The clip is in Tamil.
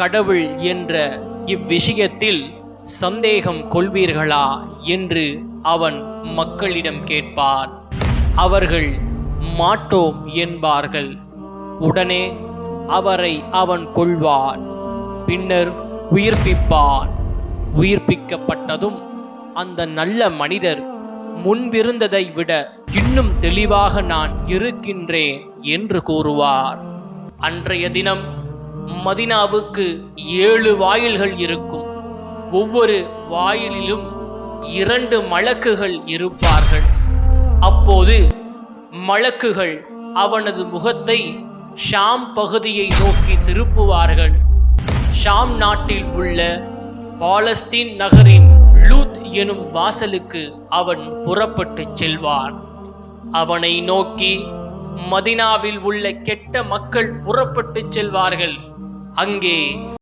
கடவுள் என்ற இவ்விஷயத்தில் சந்தேகம் கொள்வீர்களா என்று அவன் மக்களிடம் கேட்பான். அவர்கள் மாட்டோம் என்பார்கள். உடனே அவரை அவன் கொள்வான் பின்னர் உயிர்ப்பிப்பான். உயிர்ப்பிக்கப்பட்டதும் அந்த நல்ல மனிதர் முன்பிருந்ததை விட இன்னும் தெளிவாக நான் இருக்கின்றேன் என்று கூறுவார். அன்றைய தினம் மதினாவுக்கு ஏழு வாயில்கள் இருக்கும். ஒவ்வொரு வாயிலிலும் இரண்டு மலக்குகள் இருப்பார்கள். அப்போது மலக்குகள் அவனது முகத்தை ஷாம் பகுதியை நோக்கி திருப்புவார்கள். ஷாம் நாட்டில் உள்ள பாலஸ்தீன் நகரின் லூத் எனும் வாசலுக்கு அவன் புறப்பட்டுச் செல்வான். அவனை நோக்கி மதினாவில் உள்ள கெட்ட மக்கள் புறப்பட்டுச் செல்வார்கள். அங்கே